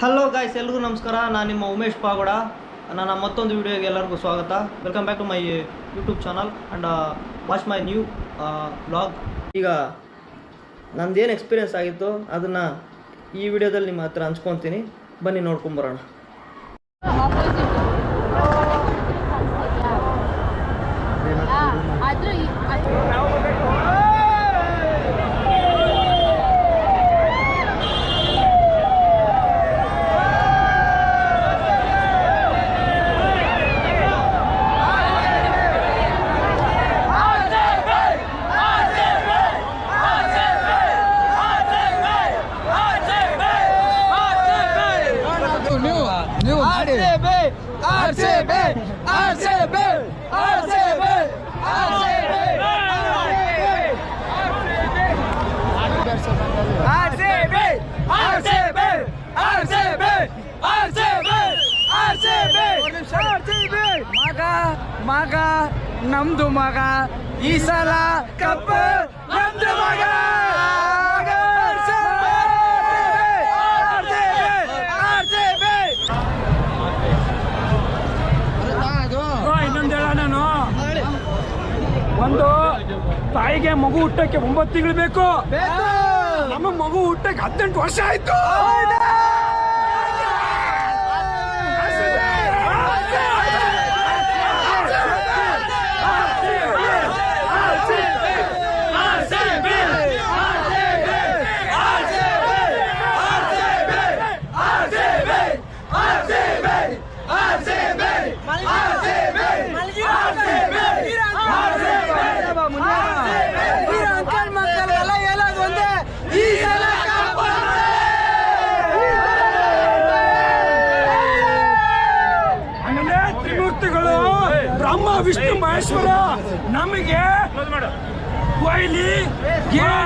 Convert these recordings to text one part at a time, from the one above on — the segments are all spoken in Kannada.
ಹಲೋ ಗಾಯ್ಸ್ ಎಲ್ರಿಗೂ ನಮಸ್ಕಾರ. ನಾನು ನಿಮ್ಮ ಉಮೇಶ್ ಪಾಗೋಡ. ನನ್ನ ಮತ್ತೊಂದು ವಿಡಿಯೋಗೆ ಎಲ್ಲರಿಗೂ ಸ್ವಾಗತ. Welcome back to my YouTube channel and watch my new blog ಈಗ ನಂದೇನು ಎಕ್ಸ್ಪೀರಿಯೆನ್ಸ್ ಆಗಿತ್ತು, ಅದನ್ನು ಈ ವಿಡಿಯೋದಲ್ಲಿ ನಿಮ್ಮ ಹತ್ರ ಹಂಚ್ಕೊತೀನಿ. ಬನ್ನಿ ನೋಡ್ಕೊಂಬರೋಣ ಆದ್ರೂ ಈ- ಅದ್- ನೀವು ನೀವು ಮಾಡಿ ಮಗ ಮಗ ನಮ್ದು ಮಗ ಈ ಸಲ ಕಪ್ಪ ನಮ್ದು ಮಗ. ನಾನು. ಒಂದು ತಾಯಿಗೆ ಮಗು ಹುಟ್ಟಕ್ಕೆ ಒಂಬತ್ತು ತಿಂಗಳು ಬೇಕು. ನಮ್ಮ ಮಗು ಹುಟ್ಟಕ್ಕೆ ಹದಿನೆಂಟು ವರ್ಷ ಆಯ್ತು. Yeah!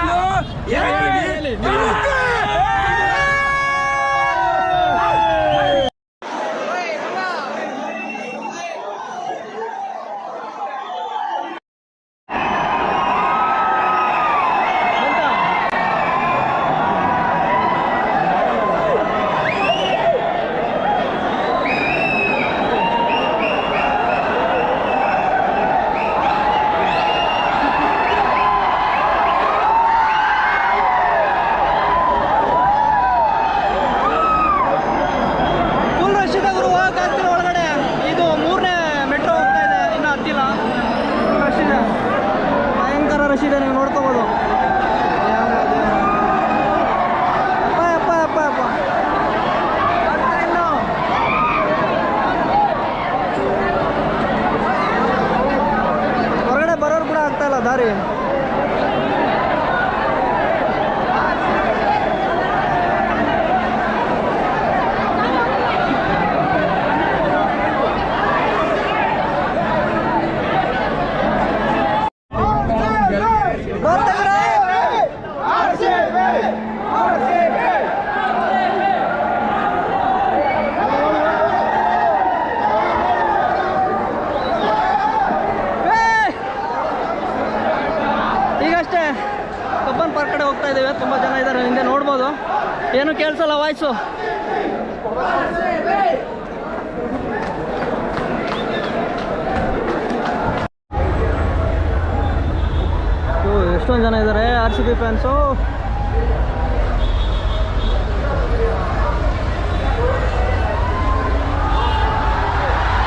ಎಷ್ಟೊಂದು ಜನ ಇದ್ದಾರೆ ಆರ್ ಸಿ ಬಿ ಫ್ಯಾನ್ಸು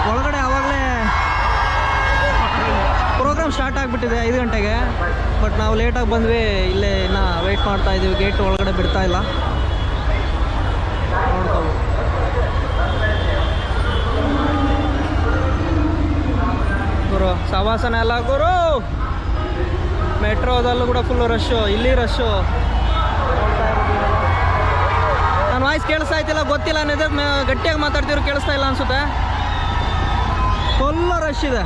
ಒಳಗಡೆ ಆವಾಗಲೇ ಪ್ರೋಗ್ರಾಮ್ ಸ್ಟಾರ್ಟ್ ಆಗಿಬಿಟ್ಟಿದೆ ಐದು ಗಂಟೆಗೆ. ಬಟ್ ನಾವು ಲೇಟಾಗಿ ಬಂದ್ವಿ, ಇಲ್ಲೇ ಇನ್ನು ವೆಯ್ಟ್ ಮಾಡ್ತಾ ಇದ್ದೀವಿ ಗೇಟ್ ಒಳಗಡೆ ಬಿಡ್ತಾ ಇಲ್ಲ. ಗುರು, ಸವಾಸನ ಎಲ್ಲ ಗುರು. ಮೆಟ್ರೋದಲ್ಲೂ ಕೂಡ ಫುಲ್ಲು ರಶ್ಶು ಇಲ್ಲಿ ರಶ್ಶು ನಾನು ವಾಯ್ಸ್ ಕೇಳಿಸ್ತಾ ಇತ್ತಿಲ್ಲ ಗೊತ್ತಿಲ್ಲ. ಅನ್ನೋದೇ ಗಟ್ಟಿಯಾಗಿ ಮಾತಾಡ್ತಿದ್ರು ಕೇಳಿಸ್ತಾ ಇಲ್ಲ ಅನ್ಸುತ್ತೆ. ಫುಲ್ಲು ರಶ್ ಇದೆ.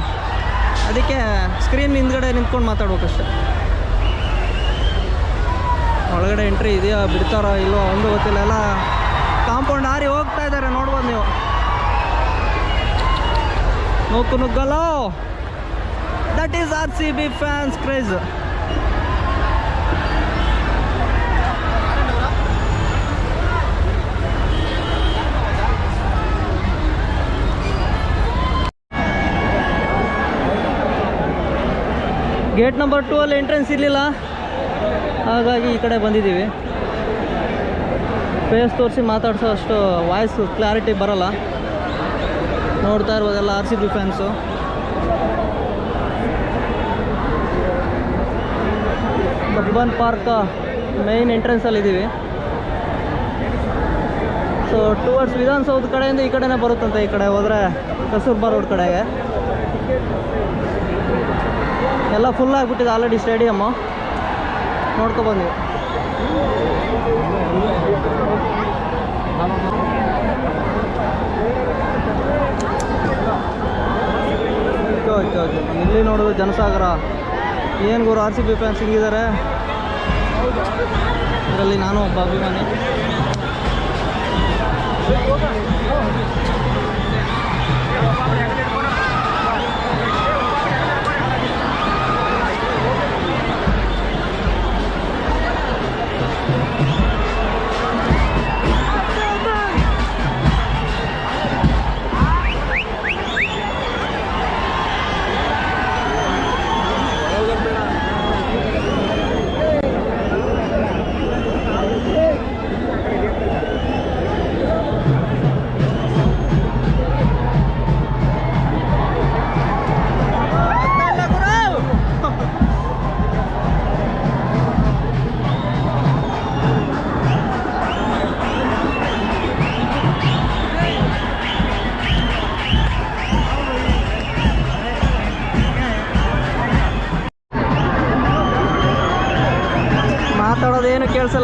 ಅದಕ್ಕೆ ಸ್ಕ್ರೀನ್ ಹಿಂದ್ಗಡೆ ನಿಂತ್ಕೊಂಡು ಮಾತಾಡ್ಬೇಕಷ್ಟೆ. ಒಳಗಡೆ ಎಂಟ್ರಿ ಇದೆಯಾ, ಬಿಡ್ತಾರೋ ಇಲ್ವೋ, ಒಂದು ಗೊತ್ತಿಲ್ಲ. ಎಲ್ಲ ಕಾಂಪೌಂಡ್ ಹಾರಿ ಹೋಗ್ತಾ ಇದ್ದಾರೆ ನೋಡ್ಬೋದು ನೀವು. ನೂಕು ನುಗ್ಗಲೋ. That is R C B fans craze gate number two ಅಲ್ಲಿ ಎಂಟ್ರೆನ್ಸ್ ಇರಲಿಲ್ಲ. ಹಾಗಾಗಿ ಈ ಕಡೆ ಬಂದಿದ್ದೀವಿ. ಫೇಸ್ ತೋರಿಸಿ ಮಾತಾಡಿಸೋ ಅಷ್ಟು ವಾಯ್ಸ್ ಕ್ಲಾರಿಟಿ ಬರೋಲ್ಲ. ನೋಡ್ತಾ ಇರ್ಬೋದೆಲ್ಲ R C B fans Cubbon park main ಎಂಟ್ರೆನ್ಸಲ್ಲಿ ಇದ್ದೀವಿ ಸೊ ಟುವರ್ಡ್ಸ್ ವಿಧಾನಸೌಧ ಕಡೆಯಿಂದ ಈ ಕಡೆನೇ ಬರುತ್ತಂತೆ ಈ ಕಡೆ ಹೋದರೆ ಕಸೂರ್ಬಾ ರೋಡ್ ಕಡೆಗೆ. ಎಲ್ಲ ಫುಲ್ ಆಗಿಬಿಟ್ಟಿದೆ ಆಲ್ರೆಡಿ ಸ್ಟೇಡಿಯಮ್ಮು ನೋಡ್ಕೊ ಬಂದ್ವಿ ಓಕೆ ಓಕೆ ಓಕೆ. ಇಲ್ಲಿ ನೋಡೋದು ಜನಸಾಗರ. ಏನು ಗುರು ಆರ್ ಸಿ ಬಿ ಫ್ಯಾನ್ಸ್ ಹಿಂಗಿದ್ದಾರೆ ಇದರಲ್ಲಿ ನಾನು ಒಬ್ಬ ಅಭಿಮಾನಿ.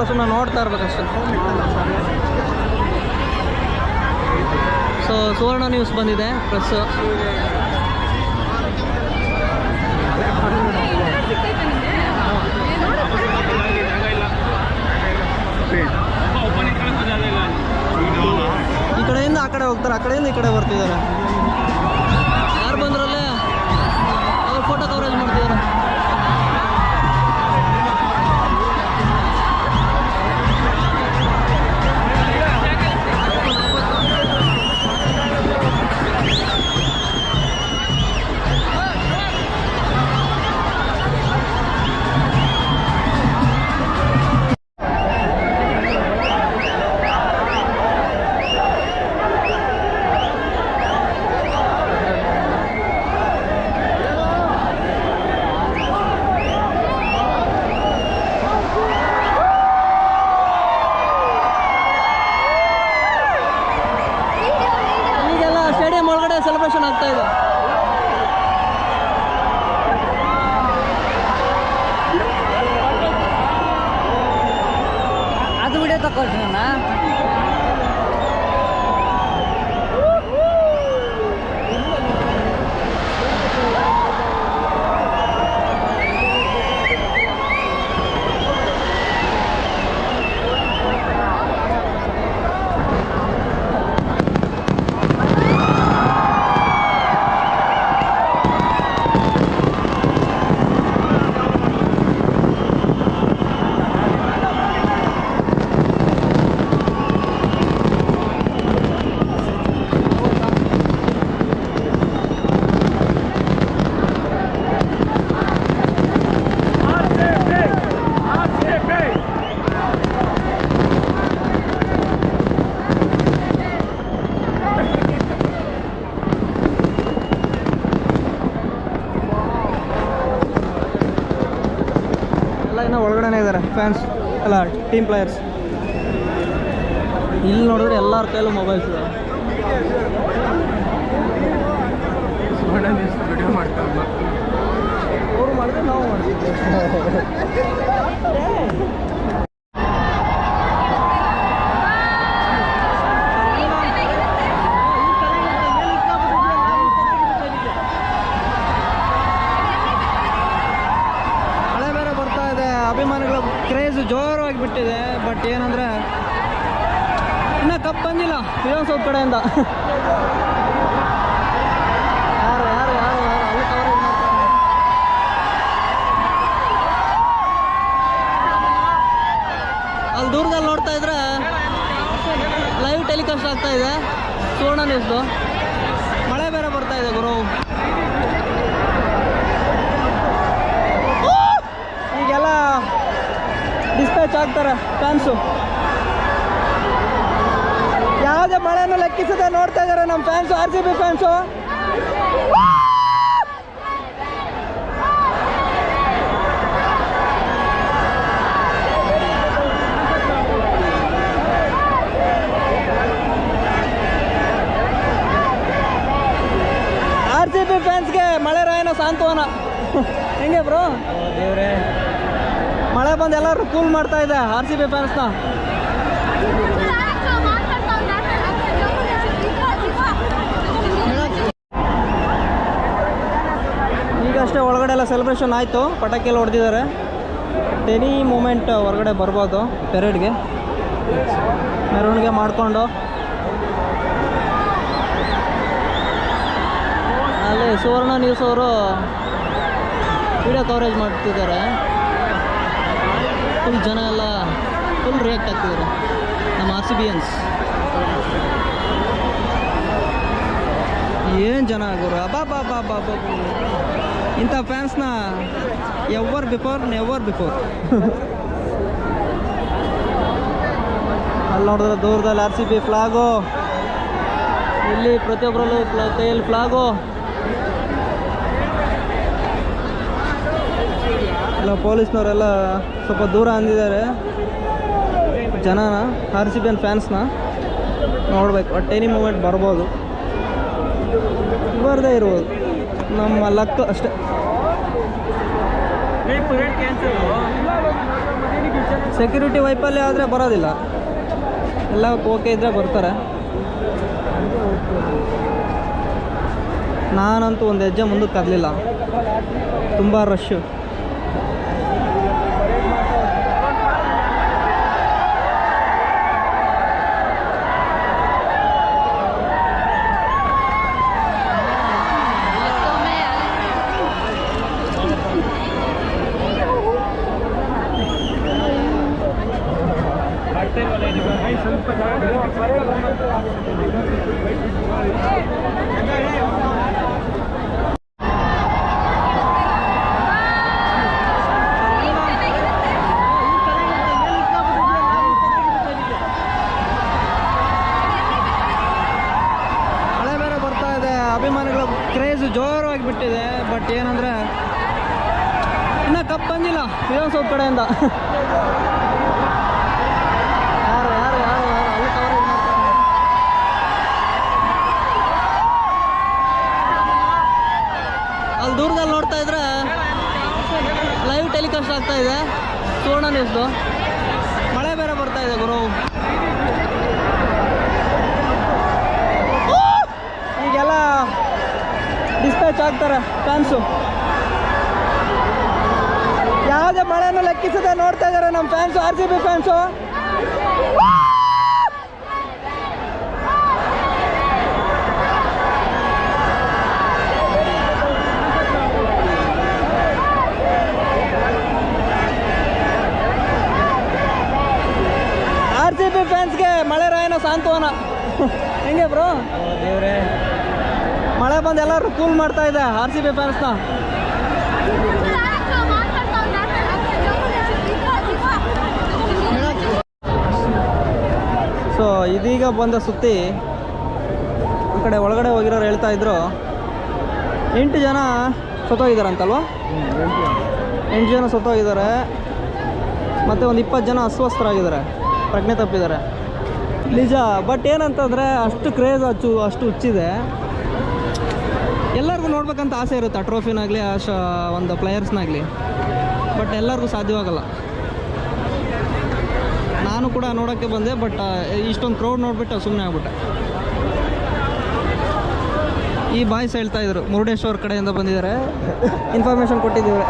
ಸುಮ್ಮನೆ ನೋಡ್ತಾ ಇರ್ಬೇಕಷ್ಟೆ ಸೊ ಸುವರ್ಣ ನ್ಯೂಸ್ ಬಂದಿದೆ ಪ್ರೆಸ್ಸು ಈ ಕಡೆಯಿಂದ ಆ ಕಡೆ ಹೋಗ್ತಾರೆ, ಆ ಕಡೆಯಿಂದ ಈ ಕಡೆ ಬರ್ತಿದ್ದಾರೆ. ಟೀಮ್ ಪ್ಲೇಯರ್ಸ್ ಇಲ್ಲಿ ನೋಡಿದ್ರೆ ಎಲ್ಲರ ಕೈಲೂ ಮೊಬೈಲ್ಸ್ ಮಾಡ್ತಾರೆ ಅವರು ಮಾಡಿದ್ರೆ ನಾವು ಅಲ್ಲಿ ದೂರದಲ್ಲಿ ನೋಡ್ತಾ ಇದ್ರೆ ಲೈವ್ ಟೆಲಿಕಾಸ್ಟ್ ಆಗ್ತಾ ಇದೆ. ಸುವರ್ಣ ನ್ಯೂಸ್ ಮಳೆ ಬೇರೆ ಬರ್ತಾ ಇದೆ ಗುರು. ಈಗೆಲ್ಲ ಡಿಸ್ಪ್ಯಾಚ್ ಆಗ್ತಾರೆ ಫ್ಯಾನ್ಸು ಯಾವುದೇ ಮಳೆಯನ್ನು ಲೆಕ್ಕಿಸದೆ ನೋಡ್ತಾ ಇದ್ದಾರೆ ನಮ್ಮ fans R C B fans R C B ಫ್ಯಾನ್ಸ್ಗೆ ಮಳೆ ರಾಯನ ಸಾಂತ್ವನ. ಹೆಂಗೆ ಬ್ರೋ ಮಳೆ ಬಂದು ಎಲ್ಲರೂ ಕೂಲ್ ಮಾಡ್ತಾ ಇದೆ ಆರ್ ಸಿ ಬಿ ಫ್ಯಾನ್ಸ್ನ ಈಗಷ್ಟೇ ಒಳಗಡೆ ಎಲ್ಲ ಸೆಲೆಬ್ರೇಷನ್ ಆಯಿತು. ಪಟಾಕಿ ಎಲ್ಲ ಹೊಡೆದಿದ್ದಾರೆ. ಎನಿ ಮೂಮೆಂಟ್ ಹೊರಗಡೆ ಬರ್ಬೋದು ಪೆರೇಡ್ಗೆ ಮೆರವಣಿಗೆ ಮಾಡಿಕೊಂಡು. ಅಲ್ಲಿ ಸುವರ್ಣ ನ್ಯೂಸ್ ಅವರು ವಿಡಿಯೋ ಕವರೇಜ್ ಮಾಡ್ತಿದ್ದಾರೆ. ಫುಲ್ ಜನ ಎಲ್ಲ ಫುಲ್ ರಿಯಾಕ್ಟ್ ಆಗ್ತಿದ್ದಾರೆ. ನಮ್ಮ ಆರ್ ಸಿ ಬಿ ಎನ್ಸ್ ಏನು ಜನ ಗುರು ಬಾ ಬಾ ಬಾ ಬಾ ಬಾ ಬಾ. ಇಂಥ ಫ್ಯಾನ್ಸ್ನ ಎವರ್ ಬಿಫೋರ್ ಎವರ್ ಬಿಫೋರ್ ಅಲ್ಲಿ ನೋಡಿದ್ರೆ ದೂರದಲ್ಲಿ ಆರ್ ಸಿ ಬಿ ಫ್ಲಾಗು ಇಲ್ಲಿ ಪ್ರತಿಯೊಬ್ಬರಲ್ಲೂ ಕೈಯಲ್ಲಿ ಫ್ಲಾಗು ಎಲ್ಲ ಪೊಲೀಸ್ನವರೆಲ್ಲ ಸ್ವಲ್ಪ ದೂರ ಅಂದಿದ್ದಾರೆ. ಜನನ ಆರ್ ಸಿ ಬಿ ಅನ್ ಫ್ಯಾನ್ಸ್ನ ನೋಡ್ಬೇಕು. ಬಟ್ ಎನಿ ಮೂಮೆಂಟ್ ಬರ್ಬೋದು. ಬರದೇ ಇರ್ಬೋದು. ನಮ್ಮ ಲಕ್ ಅಷ್ಟೇ. ಸೆಕ್ಯೂರಿಟಿ ವೈಫಲ್ಯ ಆದರೆ ಬರೋದಿಲ್ಲ. ಎಲ್ಲ ಓಕೆ ಇದ್ದರೆ ಬರ್ತಾರೆ. ನಾನಂತೂ ಒಂದು ಹೆಜ್ಜೆ ಮುಂದಕ್ಕೆ ಕದಲಿಲ್ಲ ತುಂಬ ರಶ್ಶು ಮಳೆ ಬೇರೆ ಬರ್ತಾ ಇದೆ ಅಭಿಮಾನಿಗಳ ಕ್ರೇಜ್ ಜೋರಾಗಿ ಬಿಟ್ಟಿದೆ ಬಟ್ ಏನಂದ್ರೆ ಇನ್ನ ಕಪ್ ಬಂದಿಲ್ಲ ವಿಧಾನಸೌಧ ಕಡೆಯಿಂದ. ಯಾರು ಯಾರು ಯಾರು. ಅಲ್ಲಿ ದೂರದಲ್ಲಿ ನೋಡ್ತಾ ಇದ್ರೆ ಲೈವ್ ಟೆಲಿಕಾಸ್ಟ್ ಆಗ್ತಾ ಇದೆ. ಸುವರ್ಣ ನ್ಯೂಸ್ದು ಮಳೆ ಬೇರೆ ಬರ್ತಾ ಇದೆ ಗುರು. ಈಗೆಲ್ಲ ಡಿಸ್ಪ್ಯಾಚ್ ಆಗ್ತಾರೆ ಫ್ಯಾನ್ಸು ಮಳೆಯನ್ನು ಲೆಕ್ಕಿಸದೆ ನೋಡ್ತಾ ಇದ್ದಾರೆ ನಮ್ಮ fans R C B fans R C B ಫ್ಯಾನ್ಸ್ಗೆ ಮಳೆ ರಾಯನ ಸಾಂತ್ವನ. ಹೆಂಗೆ ಬ್ರೋ ಮಳೆ ಬಂದು ಎಲ್ಲರೂ ಕೂಲ್ ಮಾಡ್ತಾ ಇದೆ ಆರ್ ಸಿ ಬಿ ಫ್ಯಾನ್ಸ್ನ ಸೊ, ಇದೀಗ ಬಂದ ಸುತ್ತಿ ಆ ಕಡೆ ಒಳಗಡೆ ಹೋಗಿರೋರು ಹೇಳ್ತಾ ಇದ್ರು. ಎಂಟು ಜನ ಸತ್ತೋಗಿದ್ದಾರಂತಲ್ವಾ? ಎಂಟು ಜನ ಸತ್ತೋಗಿದ್ದಾರೆ. ಮತ್ತು ಒಂದು ಇಪ್ಪತ್ತು ಜನ ಅಸ್ವಸ್ಥರಾಗಿದ್ದಾರೆ. ಪ್ರಜ್ಞೆ ತಪ್ಪಿದ್ದಾರೆ. ನಿಜ ಬಟ್ ಏನಂತಂದರೆ ಅಷ್ಟು ಕ್ರೇಜ್ ಹಚ್ಚು ಅಷ್ಟು ಹುಚ್ಚಿದೆ. ಎಲ್ಲರಿಗೂ ನೋಡ್ಬೇಕಂತ ಆಸೆ ಇರುತ್ತೆ ಆ ಟ್ರೋಫಿನಾಗಲಿ ಆ ಒಂದು ಪ್ಲೇಯರ್ಸ್ನಾಗಲಿ ಬಟ್ ಎಲ್ಲರಿಗೂ ಸಾಧ್ಯವಾಗಲ್ಲ. ನಾನು ಕೂಡ ನೋಡೋಕ್ಕೆ ಬಂದೆ ಬಟ್ ಇಷ್ಟೊಂದು ಕ್ರೌಡ್ ನೋಡಿಬಿಟ್ಟು ಸುಮ್ಮನೆ ಆಗ್ಬಿಟ್ಟೆ. ಈ ಬಾಯ್ಸ್ ಹೇಳ್ತಾ ಇದ್ರು ಮುರುಡೇಶ್ವರ ಕಡೆಯಿಂದ ಬಂದಿದ್ದಾರೆ. ಇನ್ಫಾರ್ಮೇಷನ್ ಕೊಟ್ಟಿದ್ದೀವಿ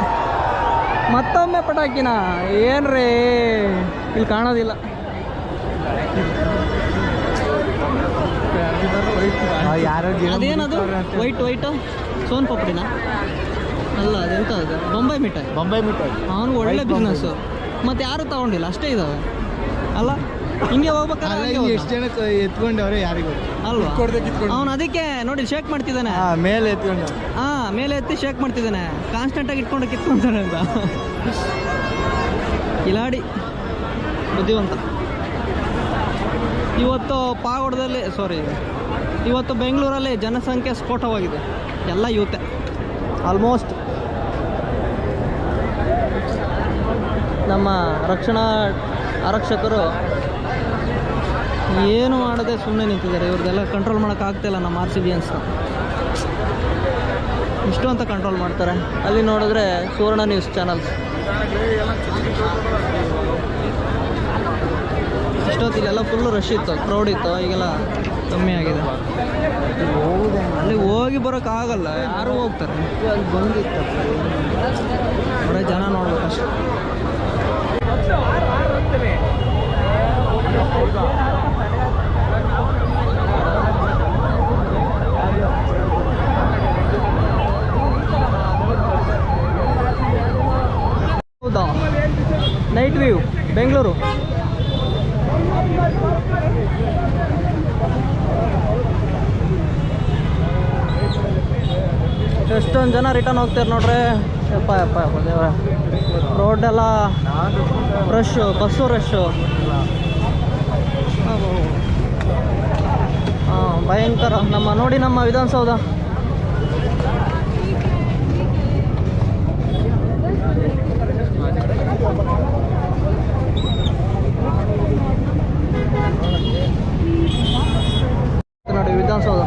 ಮತ್ತೊಮ್ಮೆ ಪಟಾಕಿನ ಏನ್ರಿ ಇಲ್ಲಿ ಕಾಣೋದಿಲ್ಲ. ಯಾರೋ ಅದೇನದು? ವೈಟ್ ವೈಟು ಸೋನ್ ಪಾಪಡಿನ ಅಲ್ಲ ಅದೆಂತ ಅದು ಬೊಂಬೈ ಮಿಠಾಯಿ. ಬೊಂಬೈ ಮಿಠಾಯಿ. ಅವನು ಒಳ್ಳೆ ಬಿಸ್ನೆಸ್ ಬಿಸ್ನೆಸ್ಸು ಮತ್ತೆ ಯಾರು ತಗೊಂಡಿಲ್ಲ? ಅಷ್ಟೇ ಇದಾವೆ. ಅಲ್ಲ ಹಿಂಗೆ ಹೋಗ್ಬೇಕಾದ್ರೆ. ಎಷ್ಟು ಜನ ಎತ್ಕೊಂಡವ್ರೆ ಯಾರಿಗೂ? ಅಲ್ವಾ? ಅವ್ನು ಅವನು ಅದಕ್ಕೆ ನೋಡಿ ಶೇಕ್ ಮಾಡ್ತಿದ್ದಾನೆ. ಹಾ ಮೇಲೆ ಎತ್ಕೊಂಡು ಹಾ ಮೇಲೆ ಎತ್ತಿ ಶೇಕ್ ಮಾಡ್ತಿದ್ದಾನೆ. ಕಾನ್ಸ್ಟೆಂಟ್ ಆಗಿ ಇಟ್ಕೊಂಡು ಕಿತ್ಕೊಂತಾನೆ ಅಂತ. ಕಿಲಾಡಿ. ಬುದ್ಧಿವಂತ. ಇವತ್ತು ಪಾವಡದಲ್ಲಿ ಸಾರಿ ಇವತ್ತು ಬೆಂಗಳೂರಲ್ಲಿ ಜನಸಂಖ್ಯೆ ಸ್ಫೋಟವಾಗಿದೆ. ಎಲ್ಲ ಯುವತೆ. ಆಲ್ಮೋಸ್ಟ್ ನಮ್ಮ ರಕ್ಷಣಾ ಆರಕ್ಷಕರು ಏನು ಮಾಡದೆ ಸುಮ್ಮನೆ ನಿಂತಿದ್ದಾರೆ. ಇವ್ರದ್ದೆಲ್ಲ ಕಂಟ್ರೋಲ್ ಮಾಡೋಕ್ಕಾಗ್ತಿಲ್ಲ ನಮ್ಮ ಆರ್ ಸಿ ಬಿ ಅನ್ಸ್ನ ಇಷ್ಟು ಅಂತ ಕಂಟ್ರೋಲ್ ಮಾಡ್ತಾರೆ. ಅಲ್ಲಿ ನೋಡಿದ್ರೆ ಸುವರ್ಣ ನ್ಯೂಸ್ ಚಾನಲ್ಸ್ ಇಷ್ಟೊತ್ತು ಇಲ್ಲೆಲ್ಲ ಫುಲ್ಲು ರಶ್ ಇತ್ತು ಕ್ರೌಡ್ ಇತ್ತು ಈಗೆಲ್ಲ ಕಮ್ಮಿ ಆಗಿದೆ. ಅಲ್ಲಿ ಹೋಗಿ ಬರೋಕ್ಕಾಗಲ್ಲ ಯಾರು ಹೋಗ್ತಾರೆ. ಅಲ್ಲಿ ಬಂದಿತ್ತು. ಬರೀ ಜನ ನೋಡ್ಬೇಕಷ್ಟೆ. ಹೌದಾ? ನೈಟ್ ವ್ಯೂ ಬೆಂಗಳೂರು ಎಷ್ಟೊಂದು ಜನ ರಿಟರ್ನ್ ಹೋಗ್ತಾರೆ ನೋಡ್ರಿ. ಯಪ್ಪ ಯಪ್ಪ ಯಪ್ಪ ದೇವ್ರ. ರೋಡೆಲ್ಲ ರಶ್ಶು ಬಸ್ಸು ರಶ್ಶು ಭಯಂಕರ. ನಮ್ಮ ನೋಡಿ ನಮ್ಮ ವಿಧಾನಸೌಧ ನೋಡಿ ವಿಧಾನಸೌಧ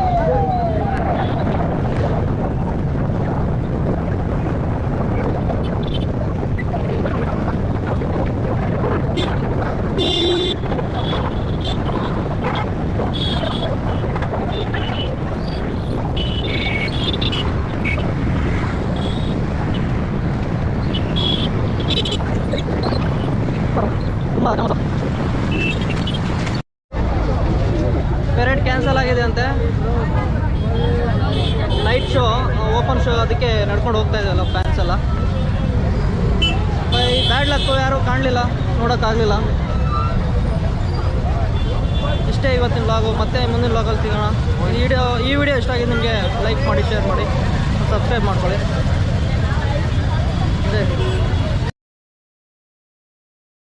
ಪೆರೇಡ್ ಕ್ಯಾನ್ಸಲ್ ಆಗಿದೆ ಅಂತೆ ನೈಟ್ ಶೋ ಓಪನ್ ಶೋ ಅದಕ್ಕೆ ನಡ್ಕೊಂಡು ಹೋಗ್ತಾ ಇದೆಯಲ್ಲ ಫ್ಯಾನ್ಸ್ ಎಲ್ಲ ಬ್ಯಾಡ್ ಲಕ್ಕು ಯಾರೂ ಕಾಣಲಿಲ್ಲ ನೋಡೋಕ್ಕಾಗಲಿಲ್ಲ ಇಷ್ಟೇ ಇವತ್ತಿನ ಲಾಗು ಮತ್ತೆ ಮುಂದಿನ ಲಾಗಲ್ಲಿ ಸಿಗೋಣ ಈ ವಿಡಿಯೋ ಈ ವಿಡಿಯೋ ಇಷ್ಟ ಆಗಿದೆ ನಿಮಗೆ ಲೈಕ್ ಮಾಡಿ ಶೇರ್ ಮಾಡಿ ಸಬ್ಸ್ಕ್ರೈಬ್ ಮಾಡ್ಕೊಳ್ಳಿ.